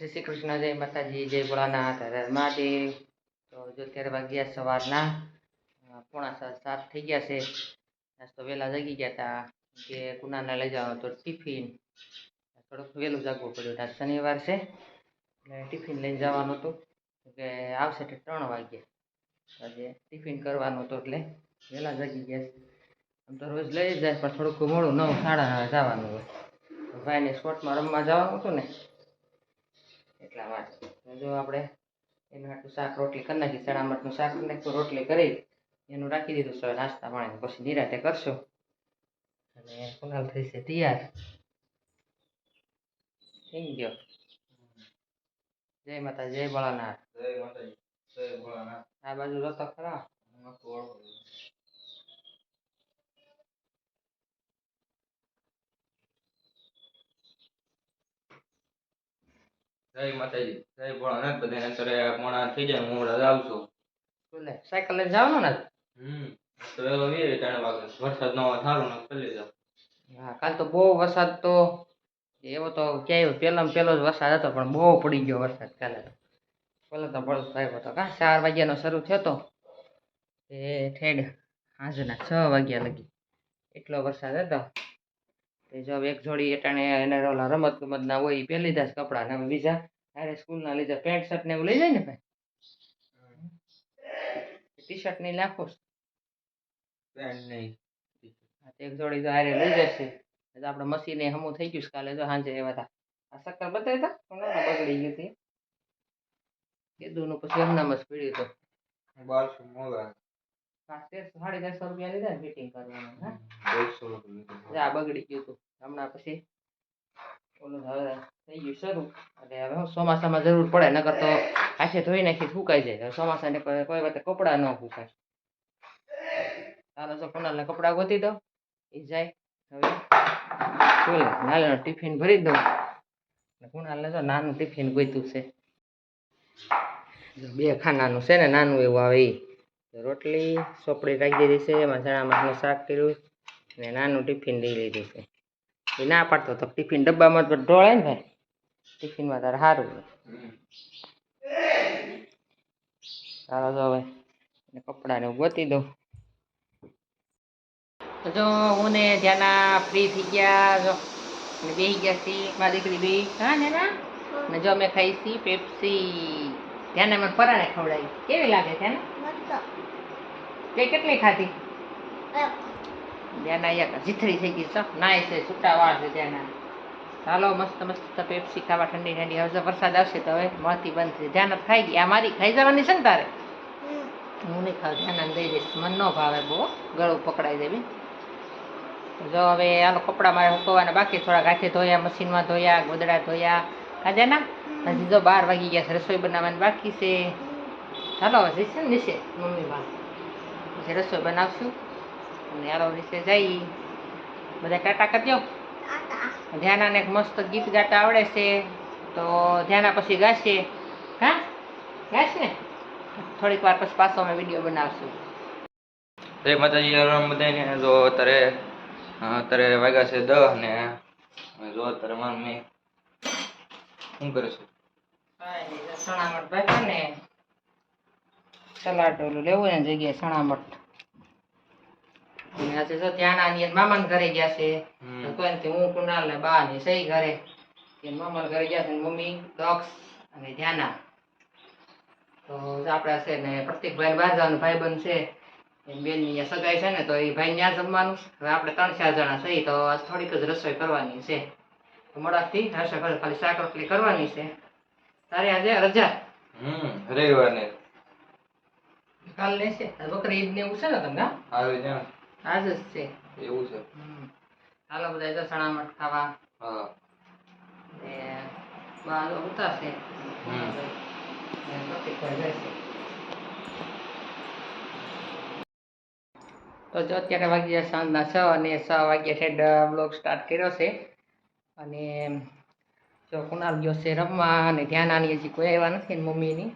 જય શ્રી કૃષ્ણ, જય માતાજી, જય ભોળાનાથ, હર મહાદેવ. તો જો અત્યારે વાગ્યા સવારના પોણા સાત થઈ ગયા છે. નાસ્તો વહેલા જાગી ગયા હતા કે કુનાને લઈ જવાનું તો ટિફિન. થોડુંક વહેલું જાગવું પડ્યું આજ શનિવાર છે, એટલે ટિફિન લઈને જવાનું હતું. કે આવશે તે ત્રણ વાગ્યે. આજે ટિફિન કરવાનું હતું એટલે વહેલા જાગી ગયા આમ તો રોજ લઈ જાય, પણ થોડુંક મોડું નવ, સાડા નવે જવાનું હોય. ભાઈને સ્પોર્ટમાં રમવા જવાનું હતું ને એટલા માટે. જો આપણે એનું આટલું શાક રોટલી કરી નાખી ચણા મઠનું શાક કરી રોટલી કરી એનું રાખી દીધું છે નાસ્તા પાણી પછી નિરાતે કરશું. અને કુનાલ થઈ છે તૈયાર. થઈ ગયો. જય માતા જય ભોળાનાથ. જય માતા જય ભોળાનાથ. આ બાજુ રતો ખરા હું આખું ઓળખું છું. જય માતાજી જય ભોળાનાથ બધાને. અત્યારે મોડા થઈ જાય હું હમણાં આવશું બોલે સાયકલ લઈને જવાનું ને હમ તો એલો વીએ ત્રણ વાગે. વરસાદ નો સારું ને કરી જાવ હા કાલ તો બહુ વરસાદ તો એવો તો ક્યાંય પહેલામાં પહેલો જ વરસાદ હતો પણ બહુ પડી ગયો વરસાદ કાલે તો. પહેલો તો બળદ આવ્યો હતો. કા ચાર વાગ્યાનો શરૂ થયો હતો એ ઠેડ સાંજના છ વાગ્યા લગી. એટલો વરસાદ હતો. તે જો એક જોડી એટાણે એને ઓલા રમત ગમતના હોય એ પહેરી લીધા છે કપડાં ને બીજા અરે સ્કૂલના લીધા પેન્ટ શર્ટ ને એવું લઈ જાય ને ભાઈ? ટી શર્ટ ને લાખો પેન્ટ નહીં એક જોડી તો હારે લઈ જશે. એટલે આપણે મશીને હમું થઈ ગયું કાલે જો સાંજે એવા હતા. આ શક્કર બતાવી હતા? બગડી ગયું હતી કીધું પછી એમનામ જ પીડ્યું હતું. બારસો તેરસો સાડી તેરસો રૂપિયા લીધા ને ફિટિંગ કરવાનું હા? આ બગડી ગયું હતું હમણાં પછી ઓલું હવે થઈ ગયું શરૂ. એટલે હવે ચોમાસામાં જરૂર પડે નકર તો હાથે ધોઈ નાખી સુકાઈ જાય. હવે ચોમાસાને કોઈ વખતે કપડાં ન સુકાય. ચાલો જો કુનાલને કપડાં ગોતી દો એ જાય. હવે બોલે નાનું ટિફિન ભરી દઉં. ને કુનાલને જો નાનું ટિફિન ગોતું છે. બે ખાનાનું છે ને નાનું એવું આવે એ રોટલી સોપડી રાખી દીધી છે માસનું શાક કર્યું અને નાનું ટિફિન લઈ લીધું છે. એ ના પાડતો તો ટિફિન ડબ્બામાં જ ઢોળાય ને ભાઈ ટિફિનમાં તારે સારું ચાલો તો હવે કપડાને ગોતી દઉં. તો જો હું ને ધ્યાના ફ્રી થઈ ગયા જો ને બેસી ગયા છીએ મારી દીકરી બે હા ને ને જો અમે ખાઈ છીએ પેપ્સી. ધ્યાને મને પરાણે ખવડાવી. કેવી લાગે ધ્યાને? તે કેટલી ખાધી? ધ્યાના એક જીથરી થઈ ગઈ છે નાય છે છૂટા વાળ છે ધ્યાના ચાલો મસ્ત મસ્ત. પેપ્સી ખાવા ઠંડી ઠંડી. હવે વરસાદ આવશે તો હવે મળતી બંધ થઈ ધ્યાન ખાઈ ગઈ. આ મારી ખાઈ જવાની છે ને તારે? હું નહીં ખાવ ધ્યાન દઈ દઈશ. મન ન ભાવે બહુ ગળું પકડાઈ દેવી જો હવે આનો કપડાં મારે સુકવવાના બાકી. થોડા હાથે ધોયા મશીનમાં ધોયા ગોદડા ધોયા. આજે ના? હજી જો બાર વાગી ગયા છે. રસોઈ બનાવવાની બાકી છે. ચાલો હવે જઈશે ને નીચે મમ્મી બા પછી રસોઈ બનાવશું અને આલો નીચે જઈ બધા ટાટા કરજો ધ્યાનાને એક મસ્ત ગીત ગાતા આવડે છે તો ધ્યાના પછી ગાશે હા ગાશ ને થોડીક વાર પછી પાછો અમે વીડિયો બનાવશું જય માતાજી રામ બધાને જો અત્યારે અત્યારે વાગ્યા છે દહ ને જો અત્યારે મારું મેં શું કરે છે સણામણ ભાઈ ને સલાડ ઓલું લેવું ને જગ્યાએ સણામઠ અને આજે જો ત્યાંના મામાના ઘરે ગયા છે કોઈ હું કુનાલ ને બા ને સહી ઘરે. મામા ઘરે ગયા છે મમ્મી દક્ષ અને ધ્યાના. તો આપણા છે ને પ્રતિકભાઈ બહાર જવાનું ભાઈ બંધ છે એમ બેનની સગાઈ છે ને તો એ ભાઈ ત્યાં જમવાનું. હવે આપણે ત્રણ ચાર જણા સહી તો આજ થોડીક જ રસોઈ કરવાની છે. તો મોડાથી રસોઈ ખાલી શાક રોટલી કરવાની છે. તારે આજે રજા? હમ રવિવાર ને કાલ લેશે. બકરી ઈદ ને એવું છે ને તમને? આવે છે. આજ જ છે. એવું છે. હાલો બધા જો સણામઠ ખાવા. હા. એ ઉતારશે. તો જો અત્યારે વાગ્યા સાંજના છ અને છ વાગ્યા છે બ્લોગ સ્ટાર્ટ કર્યો છે. અને જો કુનાલ ગયો છે રમવા અને ધ્યાન આની હજી કોઈ આવ્યા નથી ને મમ્મીની.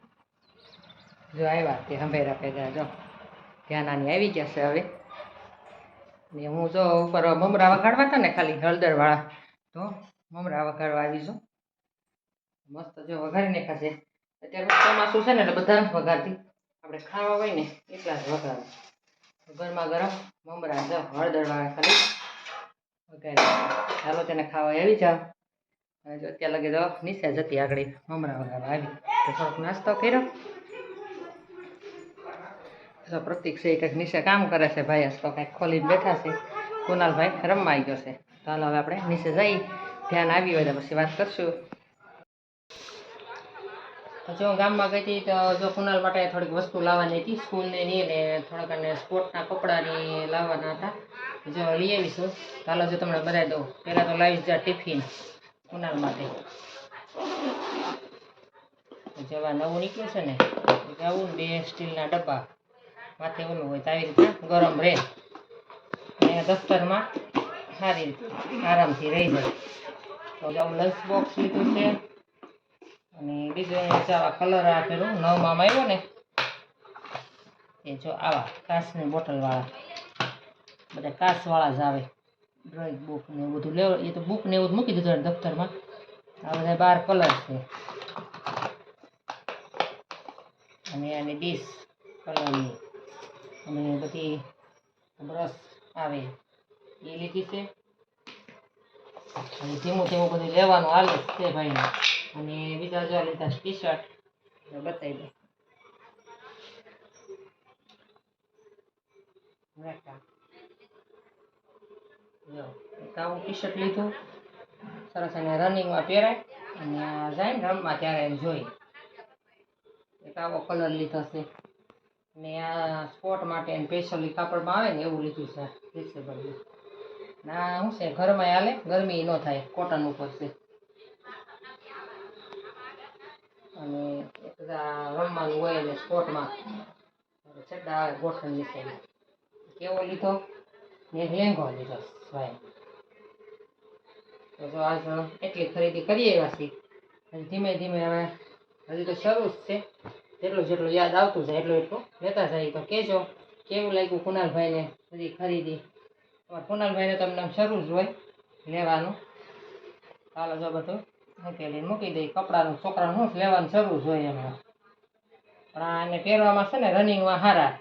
જો આવ્યા તે હંભેરા પેદા જો ધ્યાન આની આવી ગયા છે હવે. ને હું જો ઉપર મમરા વગાડવા હતા ને ખાલી હળદરવાળા, તો મમરા વગાડવા આવી છું મસ્ત જો વઘારી નાખાશે અત્યારે ચોમાસું છે ને એટલે બધા વઘારતી. આપણે ખાવા હોય ને એટલા જ વઘારે. ગરમા ગરમ મમરા જો હળદરવાળા ખાલી વઘારી. ચાલો તેને ખાવા આવી જાઓ. અને જો અત્યારે લગે તો નીચે જતી આગળ મમરા વગાડવા આવી. તો થોડોક નાસ્તો કર્યો. તો પ્રતિક છે એ કંઈક નીચે કામ કરે છે ભાઈ તો કંઈક ખોલીને બેઠા છે કુનાલભાઈ રમવા ગયો છે હાલો હવે આપણે નીચે જઈ ધ્યાન આવી હોય તો પછી વાત કરશું હું ગામમાં ગઈ હતી તો જો કુનાલ માટે થોડીક વસ્તુ લાવવાની હતી સ્કૂલને ની ને થોડાક અને સ્પોર્ટના કપડાની લાવવાના હતા જો લઈ આવીશું ચાલો જો તમને બતાવી દઉં પહેલાં તો લાવીશ જા ટિફિન કુનાલ માટે જવા નવું નીકળ્યું છે ને આવું બે સ્ટીલના ડબ્બા માથે ઓલું હોય તો આવી રીતે ગરમ રહે. અને દફતરમાં સારી રીતે આરામથી રહી જાય. તો આવું લંચ બોક્સ લીધું છે. અને બીજું અહીંયા આવા કલર આપેલું, નવમાં આવ્યો ને. એ જો આવા કાચની બોટલવાળા બધા કાચવાળા જ આવે. ડ્રોઈંગ બુક ને એવું બધું લેવ, એ તો બુક ને એવું મૂકી દીધું દફતરમાં. આ બધા બાર કલર છે. અને આની ડીશ કલરની અને બધી બ્રશ આવે. એ લીધી છે. અને ધીમું ધીમું બધું લેવાનું હાલે છે ભાઈને. અને બીજા જો લીધા ટી શર્ટ બતાવી દે રાખા. જો, એક આવું ટી શર્ટ લીધું. સરસ એને રનિંગમાં પહેરાય. અને જાય રમવા ત્યારે જોઈ. એક આવો કલર લીધો છે. ને આ સ્પોર્ટ માટે સ્પેશિયલી કાપડમાં આવે ને એવું લીધું છે ફ્લેક્સિબલ ના શું છે, ઘરમાં હાલે? ગરમી ન થાય કોટન ઉપર છે. અને બધા રમવાનું હોય ને સ્પોર્ટમાં છેડા આવે ગોઠણ નીચે. કેવો લીધો? ને લેંઘો લીધો, ભાઈ. તો જો આજ એટલી ખરીદી કરીએ છીએ. ધીમે ધીમે હવે, હજી તો શરૂ જ છે. જેટલું જેટલું યાદ આવતું જાય એટલું એટલું લેતા જાય. તો કહેજો, કેવું લાગ્યું કુનાલભાઈને બધી ખરીદી? તમારે કુનાલભાઈને તમને શરૂ જ હોય લેવાનું. ચાલો જો બધું મૂકેલી, મૂકી દઈ કપડાનું, છોકરાનું શું લેવાનું શરૂ જ હોય એમાં. પણ આને પહેરવામાં છે ને રનિંગમાં સારા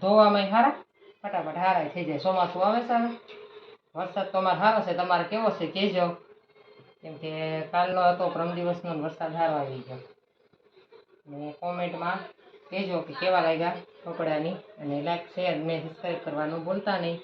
ધોવામાં સારા ફટાફટ સારા થઈ જાય. ચોમાસું આવે છે વરસાદ તો અમારે સારો છે, તમારે કેવો છે, કહેજો. કેમ કે કાલનો હતો પરમ દિવસનો વરસાદ સારો આવી ગયો. કોમેન્ટમાં કહેજો કે કેવા લાગ્યા કપડાની અને લાઈક શેર મેં સબસ્ક્રાઈબ કરવાનું ભૂલતા નહીં.